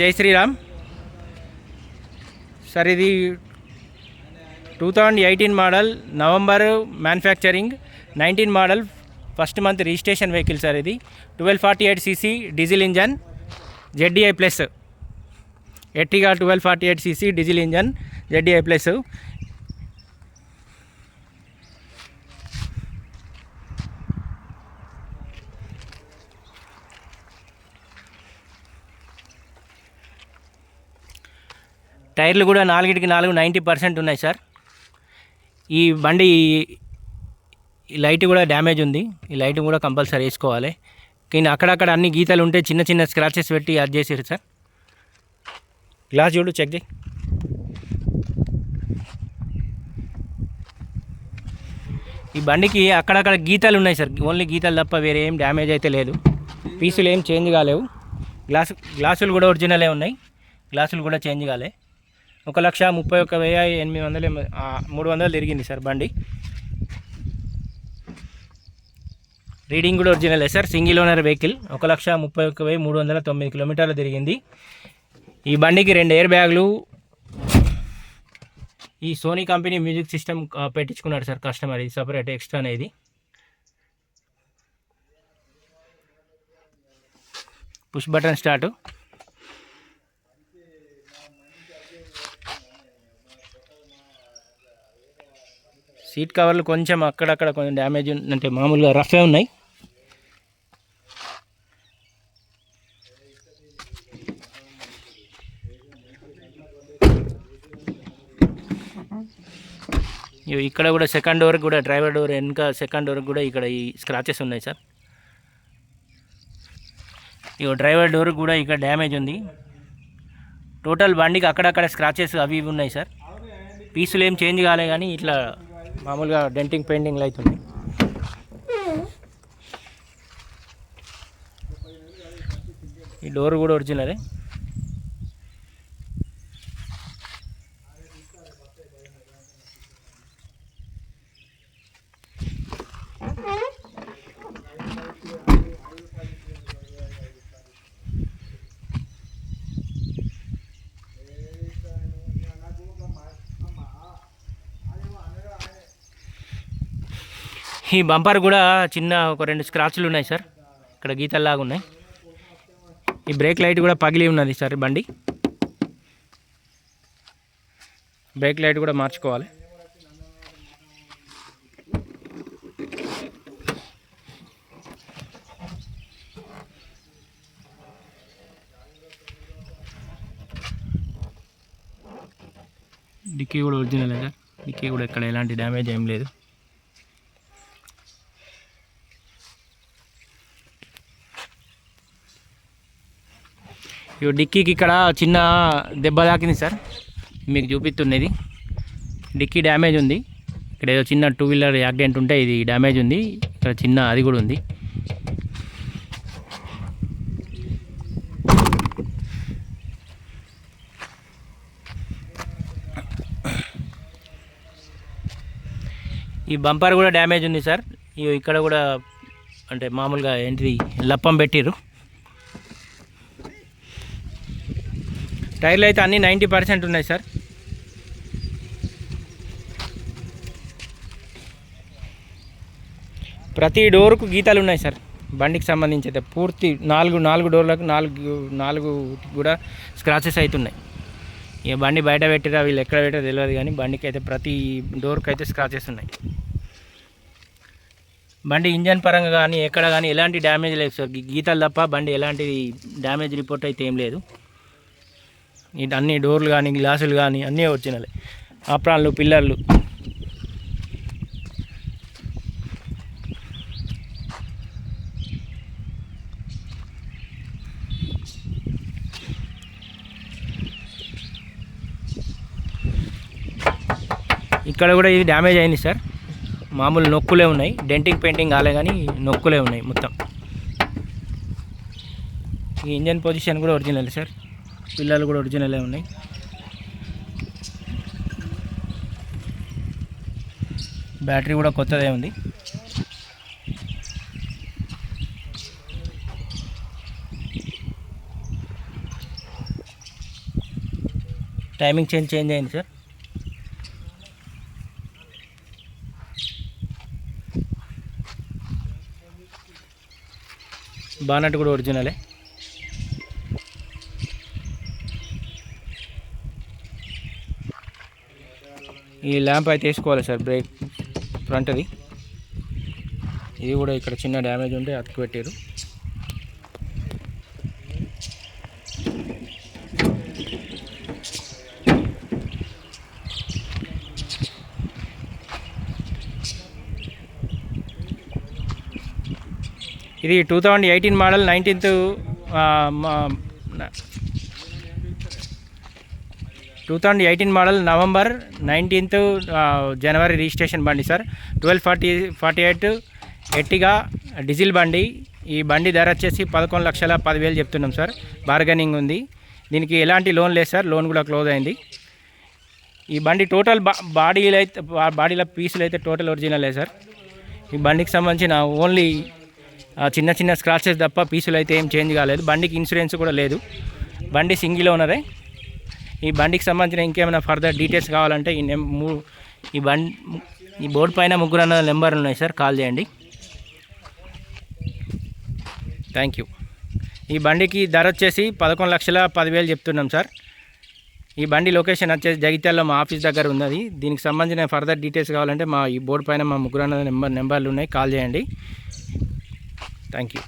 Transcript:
జై శ్రీరామ్. సార్ ఇది two thousand eighteen model November manufacturing nineteen model first month registration vehicle sir ఇది. Twelve forty eight CC diesel engine ZDI plus. ఎట్టిగా twelve forty eight CC diesel engine ZDI plus. టైర్లు కూడా నాలుగిటికి నాలుగు ninety percent ఉన్నాయి sir. ఈ బండి ఈ light కూడా damage ఉంది. ఈ లైట్ కూడా కంపల్సరీ వేసుకోవాలి. కానీ అక్కడక్కడ అన్ని గీతలు ఉంటే చిన్న చిన్న స్క్రాచెస్ పెట్టి అది చేసారు సార్. గ్లాస్ చూడు చెక్ చేయి. ఈ బండికి అక్కడక్కడ గీతలు ఉన్నాయి సార్. ఓన్లీ గీతలు తప్ప వేరే ఏం డ్యామేజ్ అయితే లేదు. పీసులు ఏం చేంజ్ కాలేవు. గ్లాసు గ్లాసులు కూడా ఒరిజినలే ఉన్నాయి. గ్లాసులు కూడా చేంజ్ కాలే. ఒక లక్ష ముప్పై ఒక్క వెయ్యి ఎనిమిది వందలు మూడు వందలు తిరిగింది సార్ బండి. రీడింగ్ కూడా ఒరిజినలే సార్ సింగిల్ ఓనర్ వెహికల్ ఒక లక్ష ముప్పై ఒక్క వెయ్యి మూడు వందల తొమ్మిది కిలోమీటర్లు తిరిగింది. ఈ బండికి రెండు ఎయిర్ బ్యాగులు ఈ సోనీ కంపెనీ మ్యూజిక్ సిస్టమ్ పెట్టించుకున్నాడు సార్ కస్టమర్ ఇది సపరేట్ ఎక్స్ట్రా అనేది. పుష్ బటన్ స్టార్ట్ సీట్ కవర్లు కొంచెం అక్కడక్కడ కొంచెం డ్యామేజ్ అంటే మామూలుగా రఫే ఉన్నాయి. ఇక్కడ కూడా సెకండ్ డోర్ కూడా డ్రైవర్ డోర్ వెనుక సెకండ్ డోర్ కూడా ఇక్కడ ఈ స్క్రాచెస్ ఉన్నాయి సార్. ఇగో డ్రైవర్ డోర్ కూడా ఇక్కడ డ్యామేజ్ ఉంది. టోటల్ బండికి అక్కడక్కడ స్క్రాచెస్ అవి ఇవి ఉన్నాయి సార్. పీసులు ఏం చేంజ్ కాలే కానీ ఇట్లా మామూలుగా డెంటింగ్ పెయింటింగ్లు అవుతుంది ఈ డోర్ కూడా ఒరిజినలే. ఈ బంపర్ కూడా చిన్న ఒక రెండు స్క్రాచ్లు ఉన్నాయి సార్. ఇక్కడ గీతల్లాగా ఉన్నాయి. ఈ బ్రేక్ లైట్ కూడా పగిలి ఉన్నది సార్ బండి. బ్రేక్ లైట్ కూడా మార్చుకోవాలి. డిక్కీ కూడా ఒరిజినల్ సార్. డిక్కీ కూడా ఇక్కడ ఎలాంటి డ్యామేజ్ ఏం లేదు. ఇవి డిక్కీకి ఇక్కడ చిన్న దెబ్బ తాకింది సార్. మీకు చూపిస్తున్నది. డిక్కీ డ్యామేజ్ ఉంది. ఇక్కడ ఏదో చిన్న టూ వీలర్ యాక్సిడెంట్ ఉంటే ఇది డ్యామేజ్ ఉంది. ఇక్కడ చిన్న అది కూడా ఉంది. ఈ బంపర్ కూడా డ్యామేజ్ ఉంది సార్. ఇగో ఇక్కడ కూడా అంటే మామూలుగా ఏంటిది లప్పం పెట్టిర్రు. టైర్లు అయితే అన్నీ నైంటీ పర్సెంట్ ఉన్నాయి సార్. ప్రతి డోర్కు గీతాలు ఉన్నాయి సార్. బండికి సంబంధించి అయితే పూర్తి నాలుగు నాలుగు డోర్లకు నాలుగు నాలుగు కూడా స్క్రాచెస్ అవుతున్నాయి ఇక బండి బయట పెట్టిరా వీళ్ళు ఎక్కడ పెట్టారో తెలియదు కానీ బండికి అయితే ప్రతి డోర్కి అయితే స్క్రాచెస్ ఉన్నాయి. బండి ఇంజన్ పరంగా కానీ ఎక్కడ కానీ ఎలాంటి డ్యామేజ్ లేదు సార్. గీతాలు గీతలు తప్ప బండి ఎలాంటి డ్యామేజ్ రిపోర్ట్ అయితే ఏం లేదు. ఇటు అన్ని డోర్లు కానీ గ్లాసులు కానీ అన్నీ వచ్చినాయి. ఆప్రాన్లు పిల్లర్లు. ఇక్కడ కూడా ఇది డ్యామేజ్ అయింది సార్. మామూలు నొక్కులే ఉన్నాయి. డెంటింగ్ పెయింటింగ్ కాలే కానీ నొక్కులే ఉన్నాయి మొత్తం. ఈ ఇంజన్ పొజిషన్ కూడా ఒరిజినల్ సార్. పిల్లలు కూడా ఒరిజినలే ఉన్నాయి. బ్యాటరీ కూడా కొత్తదే ఉంది. టైమింగ్ చేంజ్ చేంజ్ అయింది సార్. బానట్ కూడా ఒరిజినలే. ఈ ల్యాంప్ అయితే వేసుకోవాలి సార్ బ్రేక్ ఫ్రంట్ది. ఇది కూడా ఇక్కడ చిన్న డ్యామేజ్ ఉంటే అతుకు పెట్టారు. ఇది two thousand eighteen model nineteenth two thousand eighteen model November nineteenth జనవరి రిజిస్ట్రేషన్ బండి sir twelve forty forty eight ఎట్టిగా diesel బండి. ఈ బండి ధర వచ్చేసి పదకొండు లక్షల పదివేలు చెప్తున్నాం సార్ బార్గెనింగ్ ఉంది. దీనికి ఎలాంటి లోన్ లేదు సార్ లోన్ కూడా క్లోజ్ అయింది. ఈ బండి టోటల్ బా బాడీలో అయితే బాడీల బాడీలో పీసులు అయితే టోటల్ ఒరిజినలే సార్ ఈ బండికి సంబంధించిన ఓన్లీ చిన్న చిన్న స్క్రాచెస్ తప్ప పీసులు అయితే ఏం చేంజ్ కాలేదు. బండికి ఇన్సూరెన్స్ కూడా లేదు. బండి సింగిల్ ఓనరే. ఈ బండికి సంబంధించిన ఇంకేమైనా ఫర్దర్ డీటెయిల్స్ కావాలంటే ఈ నెం మూ- ఈ బండి ఈ బోర్డు పైన ముగ్గురు అన్న నెంబర్ ఉన్నాయి సార్. కాల్ చేయండి. థ్యాంక్ యూ ఈ బండికి ధర వచ్చేసి పదకొండు లక్షల పదివేలు చెప్తున్నాం సార్. ఈ బండి లొకేషన్ వచ్చేసి జగిత్యాలలో మా ఆఫీస్ దగ్గర ఉన్నది. దీనికి సంబంధించిన ఫర్దర్ డీటెయిల్స్ కావాలంటే మా ఈ బోర్డు పైన మా ముగ్గురు అన్న నెంబర్ నెంబర్లు ఉన్నాయి. కాల్ చేయండి. Thank you